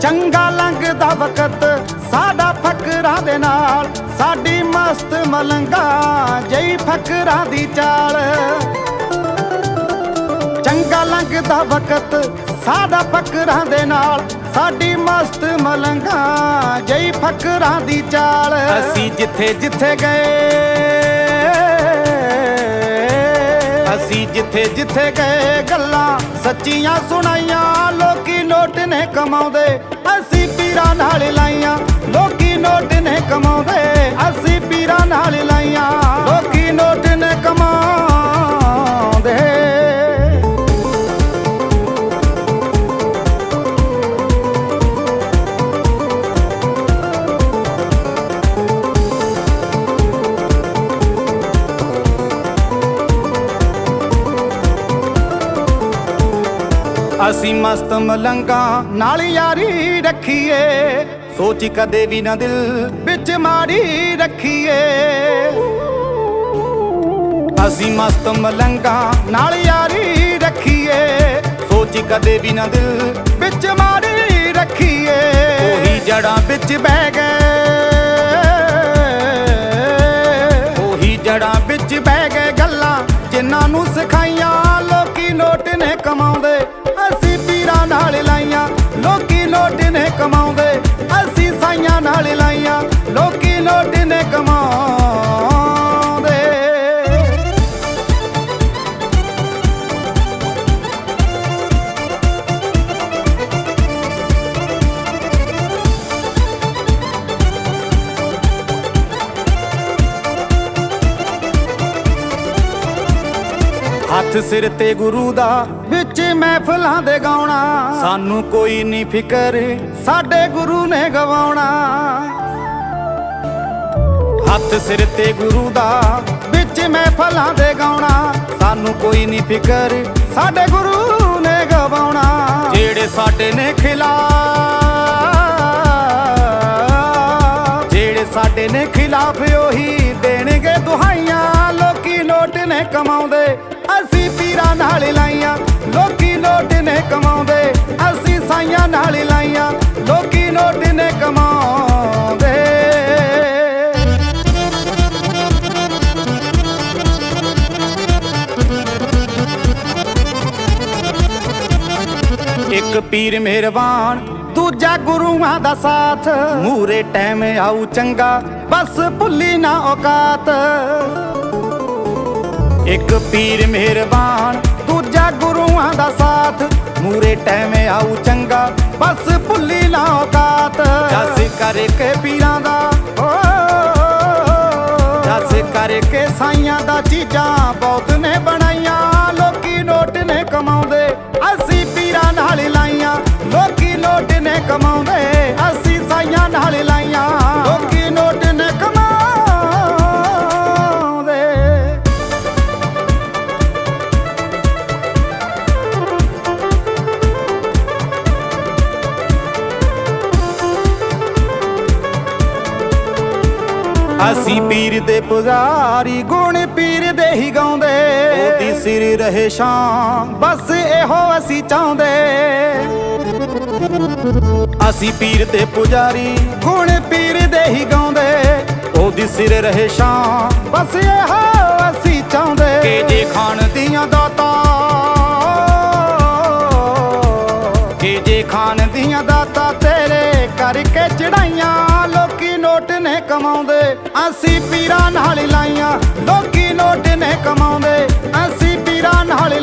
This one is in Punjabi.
ਚੰਗਾ ਲੰਘਦਾ ਵਕਤ ਸਾਡਾ ਫਕਰਾਂ ਦੇ ਨਾਲ। ਸਾਡੀ ਮਸਤ ਮਲੰਗਾ ਜਈ ਫਕਰਾਂ ਦੀ ਚਾਲ। ਚੰਗਾ ਲੰਘਦਾ ਵਕਤ ਸਾਡਾ ਫਕਰਾਂ ਦੇ ਨਾਲ। ਸਾਡੀ ਮਸਤ ਮਲੰਗਾ ਜਈ ਫਕਰਾਂ ਦੀ ਚਾਲ। ਅਸੀਂ ਜਿੱਥੇ ਜਿੱਥੇ ਗਏ ਅਸੀਂ ਜਿੱਥੇ ਜਿੱਥੇ ਗਏ ਗੱਲਾਂ, ਸੱਚੀਆਂ ਸੁਣਾਈਆਂ, ਲੋਕੀ ਨੋਟ ਨੇ ਕਮਾਉਂਦੇ। ਅਸੀਂ ਪੀਰਾਂ ਨਾਲ ਲਾਈਆਂ, ਲੋਕੀ ਨੋਟ ਨੇ ਕਮਾਉਂਦੇ। ਅਸੀਂ ਮਸਤ ਮਲੰਗਾ ਨਾਲ ਯਾਰੀ ਰੱਖੀਏ। ਸੋਚ ਕਦੇ ਵੀ ਨਾ ਦਿਲ ਵਿੱਚ ਮਾਰੀ ਰੱਖੀਏ। ਅਸੀਂ ਮਸਤ ਮਲੰਗਾ ਨਾਲ ਯਾਰੀ ਰੱਖੀਏ। ਸੋਚ ਕਦੇ ਵੀ ਨਾ ਦਿਲ ਵਿੱਚ ਮਾਰੀ ਰੱਖੀਏ। ਉਹੀ ਜੜਾਂ ਵਿੱਚ ਬਹਿ ਗਏ। ਉਹੀ ਜੜਾਂ ਵਿੱਚ ਬਹਿ ਗਏ ਗੱਲਾਂ ਜਿਨ੍ਹਾਂ ਨੂੰ ਸਿਖਾਈਆਂ। ਲੋਕੀ ਨੋਟ ਨੇ ਕਮਾਉਂਦੇ ਹੱਥ ਸਿਰ ਤੇ ਗੁਰੂ ਦਾ ਵਿੱਚ ਮਹਿਫਲਾਂ ਦੇ ਗਾਉਣਾ। ਸਾਨੂੰ ਕੋਈ ਨਹੀਂ ਫਿਕਰ। ਸਾਡੇ ਗੁਰੂ ਨੇ ਗਵਾਉਣਾ। ਹੱਥ ਸਿਰ ਤੇ ਗੁਰੂ ਦਾ ਵਿੱਚ ਮਹਿਫਲਾਂ ਦੇ ਗਾਉਣਾ। ਸਾਨੂੰ ਕੋਈ ਨਹੀਂ ਫਿਕਰ। ਸਾਡੇ ਗੁਰੂ ਨੇ ਗਵਾਉਣਾ। ਜਿਹੜੇ ਸਾਡੇ ਨੇ ਖਿਲਾ ਜਿਹੜੇ ਸਾਡੇ ਨੇ ਖਿਲਾਫ ਉਹੀ ਦੇਣਗੇ ਦੁਹਾਈਆਂ। ਲੋਕੀ ਨੋਟ ਨੇ ਕਮਾਉਂਦੇ। ਅਸੀਂ ਪੀਰਾਂ ਨਾਲ ਲਾਈਆਂ, ਲੋਕੀ ਨੋਟ ਨੇ ਕਮਾਉਂਦੇ, ਅਸੀਂ ਸਾਈਆਂ ਨਾਲ ਲਾਈਆਂ, ਲੋਕੀ ਨੋਟ ਨੇ ਕਮਾਉਂਦੇ। ਇੱਕ ਪੀਰ ਮਿਹਰਬਾਨ, ਦੂਜਾ ਗੁਰੂਆਂ ਦਾ ਸਾਥ। ਮੂਰੇ ਟਾਈਮ ਆਉ ਚੰਗਾ, ਬਸ ਭੁੱਲੀ ਨਾ ਔਕਾਤ। ਇੱਕ ਪੀਰ ਮਿਹਰਬਾਨ, ਦੂਜਾ ਗੁਰੂਆਂ ਦਾ ਸਾਥ। ਮੂਰੇ ਟਾਈਮ ਆਉ ਚੰਗਾ, ਬਸ ਭੁੱਲੀ ਨਾ ਔਕਾਤ। ਜਸ ਕਰਕੇ ਪੀਰਾਂ ਦਾ ਜਸ ਕਰਕੇ ਸਾਈਆਂ ਦਾ ਚੀਜ਼ਾਂ ਬਹੁਤ ਨੇ ਬਣਾ। ਅਸੀਂ ਪੀਰ ਦੇ ਪੁਜਾਰੀ ਗੁਣ ਪੀਰ ਦੇ ਹੀ ਗਾਉਂਦੇ। ਉਹਦੀ ਸਿਰ ਰਹੇ ਸ਼ਾਮ ਬਸ ਇਹੋ ਅਸੀਂ ਚਾਹੁੰਦੇ। ਅਸੀਂ ਪੀਰ ਦੇ ਪੁਜਾਰੀ ਗੁਣ ਪੀਰ ਦੇ ਹੀ ਗਾਉਂਦੇ। ਉਹਦੀ ਸਿਰ ਰਹੇ ਸ਼ਾਮ ਬਸ ਇਹੋ ਅਸੀਂ ਚਾਹੁੰਦੇ। ਕਿ ਜੇ ਖਾਣ ਦੀਆਂ ਦਾਤਾਂ ਕਿ ਜੇ ਖਾਨ ਦੀਆਂ ਦਾਤਾਂ ਤੇਰੇ ਕਰਕੇ ਚੜਾਈਆਂ। ਨੇ ਕਮਾਉਂਦੇ ਅਸੀਂ ਪੀਰਾਂ ਨਾਲ ਲਾਈਆਂ। ਲੋਕੀ ਨੋਟ ਨੇ ਕਮਾਉਂਦੇ ਅਸੀਂ ਪੀਰਾਂ ਨਾਲ